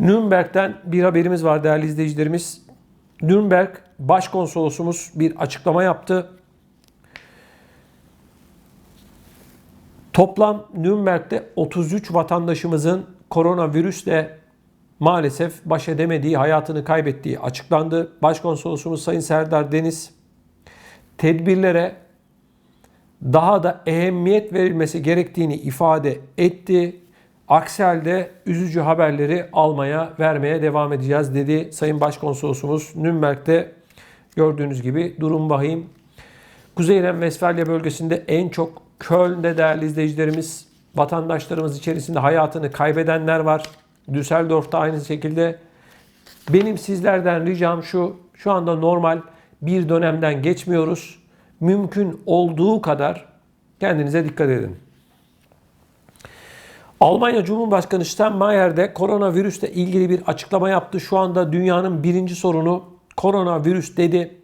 Nürnberg'den bir haberimiz var değerli izleyicilerimiz. Nürnberg Başkonsolosumuz bir açıklama yaptı. Toplam Nürnberg'de 33 vatandaşımızın koronavirüsle maalesef baş edemediği, hayatını kaybettiği açıklandı. Başkonsolosumuz Sayın Serdar Deniz tedbirlere daha da ehemmiyet verilmesi gerektiğini ifade etti. Aksi halde üzücü haberleri almaya, vermeye devam edeceğiz dedi Sayın Başkonsolosumuz. Nürnberg'de gördüğünüz gibi durum vahim. Kuzey Ren-Vesfalya bölgesinde en çok Köln'de değerli izleyicilerimiz, vatandaşlarımız içerisinde hayatını kaybedenler var. Düsseldorf'ta aynı şekilde. Benim sizlerden ricam şu, şu anda normal bir dönemden geçmiyoruz. Mümkün olduğu kadar kendinize dikkat edin. Almanya Cumhurbaşkanı Steinmeier de koronavirüsle ilgili bir açıklama yaptı. Şu anda dünyanın birinci sorunu koronavirüs dedi.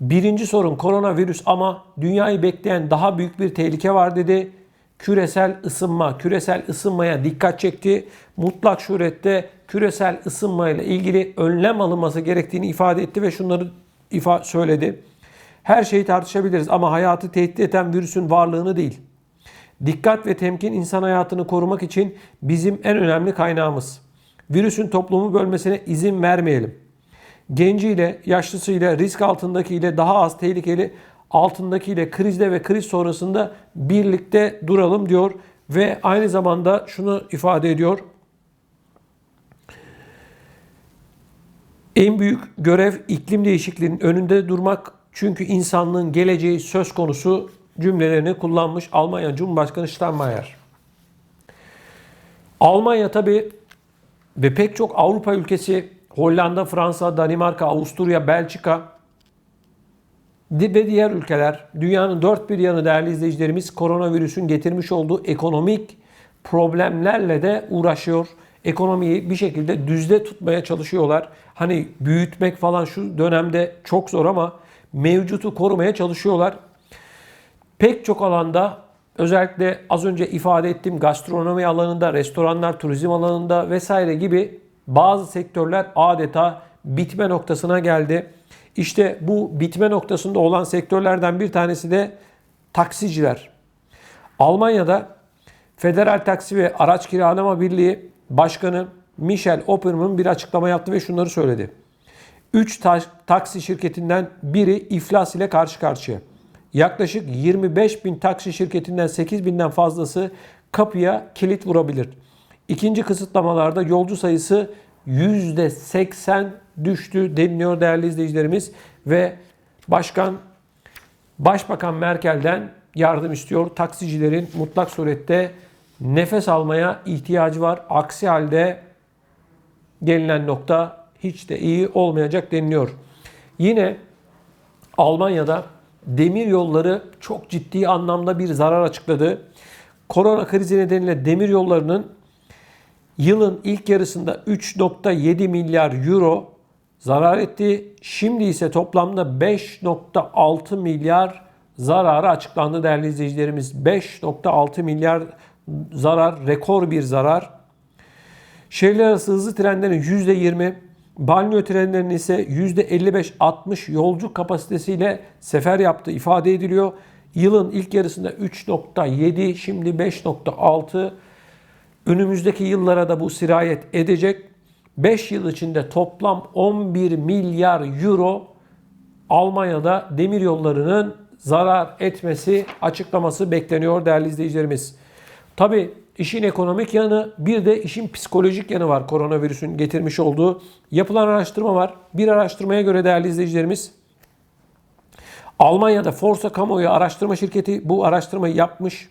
Birinci sorun koronavirüs ama dünyayı bekleyen daha büyük bir tehlike var dedi. Küresel ısınma, küresel ısınmaya dikkat çekti. Mutlak surette küresel ısınmayla ilgili önlem alınması gerektiğini ifade etti ve şunları ifa söyledi. Her şeyi tartışabiliriz ama hayatı tehdit eden virüsün varlığını değil. Dikkat ve temkin insan hayatını korumak için bizim en önemli kaynağımız. Virüsün toplumu bölmesine izin vermeyelim. Genciyle, yaşlısıyla, risk altındakiyle, daha az tehlikeli altındakiyle krizde ve kriz sonrasında birlikte duralım diyor ve aynı zamanda şunu ifade ediyor. En büyük görev iklim değişikliğinin önünde durmak çünkü insanlığın geleceği söz konusu cümlelerini kullanmış Almanya Cumhurbaşkanı Steinmeier. Almanya tabi ve pek çok Avrupa ülkesi Hollanda, Fransa, Danimarka, Avusturya, Belçika ve diğer ülkeler dünyanın dört bir yanı değerli izleyicilerimiz koronavirüsün getirmiş olduğu ekonomik problemlerle de uğraşıyor. Ekonomiyi bir şekilde düzde tutmaya çalışıyorlar. Hani büyütmek falan şu dönemde çok zor ama mevcutu korumaya çalışıyorlar. Pek çok alanda özellikle az önce ifade ettiğim gastronomi alanında, restoranlar, turizm alanında vesaire gibi bazı sektörler adeta bitme noktasına geldi. İşte bu bitme noktasında olan sektörlerden bir tanesi de taksiciler. Almanya'da Federal Taksi ve Araç Kiralama Birliği Başkanı Michel Opperman bir açıklama yaptı ve şunları söyledi. 3 taksi şirketinden biri iflas ile karşı karşıya. Yaklaşık 25 bin taksi şirketinden 8 binden fazlası kapıya kilit vurabilir. İkinci kısıtlamalarda yolcu sayısı %80 düştü deniliyor değerli izleyicilerimiz ve başkan Başbakan Merkel'den yardım istiyor. Taksicilerin mutlak surette nefes almaya ihtiyacı var. Aksi halde gelinen nokta hiç de iyi olmayacak deniliyor. Yine Almanya'da demir yolları çok ciddi anlamda bir zarar açıkladı. Korona krizi nedeniyle demir yollarının yılın ilk yarısında 3.7 milyar euro zarar etti. Şimdi ise toplamda 5.6 milyar zararı açıklandı değerli izleyicilerimiz. 5.6 milyar zarar, rekor bir zarar. Şehirler arası hızlı trenlerin %20, banliyö trenlerinin ise %55-60 yolcu kapasitesiyle sefer yaptığı ifade ediliyor. Yılın ilk yarısında 3.7, şimdi 5.6. Önümüzdeki yıllara da bu sirayet edecek. 5 yıl içinde toplam 11 milyar euro Almanya'da demir yollarının zarar etmesi açıklaması bekleniyor değerli izleyicilerimiz. Tabi işin ekonomik yanı bir de işin psikolojik yanı var koronavirüsün getirmiş olduğu. Yapılan araştırma var. Bir araştırmaya göre değerli izleyicilerimiz Almanya'da Forsa Kamuoyu Araştırma Şirketi bu araştırmayı yapmış.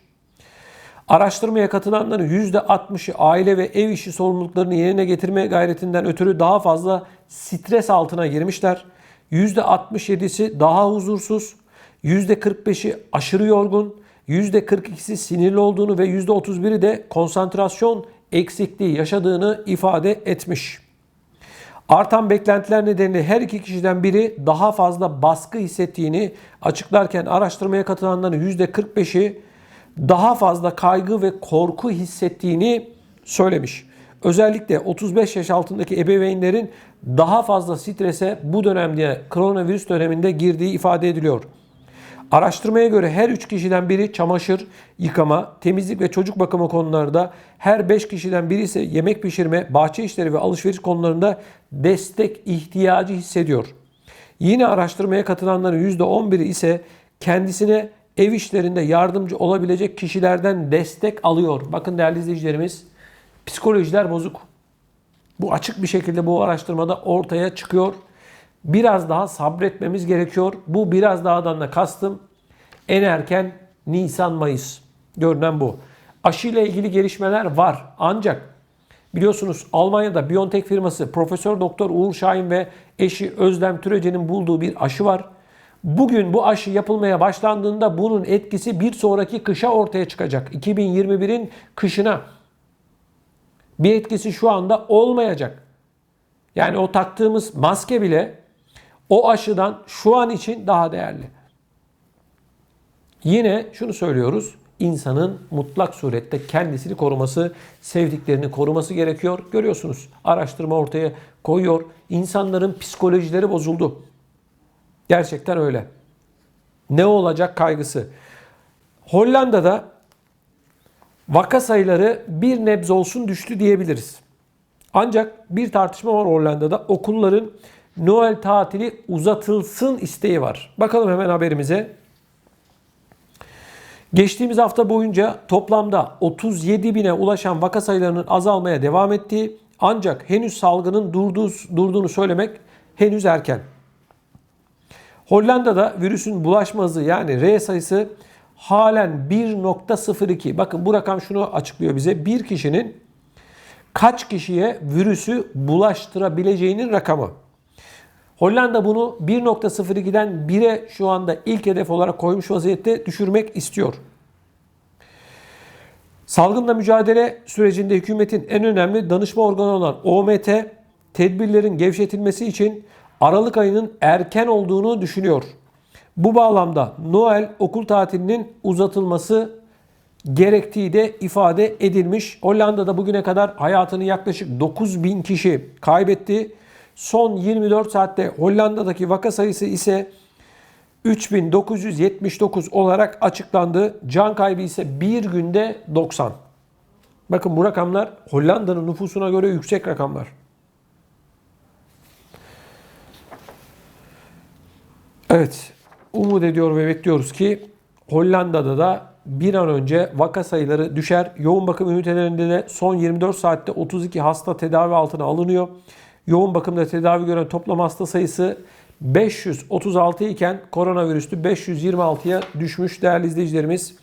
Araştırmaya katılanların %60'ı aile ve ev işi sorumluluklarını yerine getirmeye gayretinden ötürü daha fazla stres altına girmişler. %67'si daha huzursuz, %45'i aşırı yorgun, %42'si sinirli olduğunu ve %31'i de konsantrasyon eksikliği yaşadığını ifade etmiş. Artan beklentiler nedeniyle her iki kişiden biri daha fazla baskı hissettiğini açıklarken araştırmaya katılanların %45'i daha fazla kaygı ve korku hissettiğini söylemiş. Özellikle 35 yaş altındaki ebeveynlerin daha fazla strese bu dönemde koronavirüs döneminde girdiği ifade ediliyor. Araştırmaya göre her 3 kişiden biri çamaşır, yıkama, temizlik ve çocuk bakımı konularında, her 5 kişiden biri ise yemek pişirme, bahçe işleri ve alışveriş konularında destek ihtiyacı hissediyor. Yine araştırmaya katılanların %11'i ise kendisine ev işlerinde yardımcı olabilecek kişilerden destek alıyor. Bakın değerli izleyicilerimiz, psikolojiler bozuk. Bu açık bir şekilde bu araştırmada ortaya çıkıyor. Biraz daha sabretmemiz gerekiyor. Bu biraz dahadan da kastım en erken Nisan-Mayıs. Görünen bu. Aşı ile ilgili gelişmeler var. Ancak biliyorsunuz Almanya'da BioNTech firması Profesör Doktor Uğur Şahin ve eşi Özlem Türece'nin bulduğu bir aşı var. Bugün bu aşı yapılmaya başlandığında bunun etkisi bir sonraki kışa ortaya çıkacak. 2021'in kışına. Bir etkisi şu anda olmayacak. Yani o taktığımız maske bile o aşıdan şu an için daha değerli. Yine şunu söylüyoruz. İnsanın mutlak surette kendisini koruması, sevdiklerini koruması gerekiyor. Görüyorsunuz araştırma ortaya koyuyor. İnsanların psikolojileri bozuldu. Gerçekten öyle. Ne olacak kaygısı. Hollanda'da vaka sayıları bir nebze olsun düştü diyebiliriz. Ancak bir tartışma var Hollanda'da. Okulların Noel tatili uzatılsın isteği var. Bakalım hemen haberimize. Geçtiğimiz hafta boyunca toplamda 37 bine ulaşan vaka sayılarının azalmaya devam ettiği ancak henüz salgının durduğu, durduğunu söylemek henüz erken. Hollanda'da virüsün bulaşma hızı yani R sayısı halen 1.02. Bakın bu rakam şunu açıklıyor bize. Bir kişinin kaç kişiye virüsü bulaştırabileceğinin rakamı. Hollanda bunu 1.02'den 1'e şu anda ilk hedef olarak koymuş vaziyette düşürmek istiyor. Salgınla mücadele sürecinde hükümetin en önemli danışma organı olan OMT tedbirlerin gevşetilmesi için Aralık ayının erken olduğunu düşünüyor. Bu bağlamda Noel okul tatilinin uzatılması gerektiği de ifade edilmiş. Hollanda'da bugüne kadar hayatını yaklaşık 9 bin kişi kaybetti. Son 24 saatte Hollanda'daki vaka sayısı ise 3979 olarak açıklandı. Can kaybı ise bir günde 90. Bakın bu rakamlar Hollanda'nın nüfusuna göre yüksek rakamlar. Evet, umut ediyor ve bekliyoruz ki Hollanda'da da bir an önce vaka sayıları düşer. Yoğun bakım ünitelerinde de son 24 saatte 32 hasta tedavi altına alınıyor. Yoğun bakımda tedavi gören toplam hasta sayısı 536 iken koronavirüslü 526'ya düşmüş değerli izleyicilerimiz.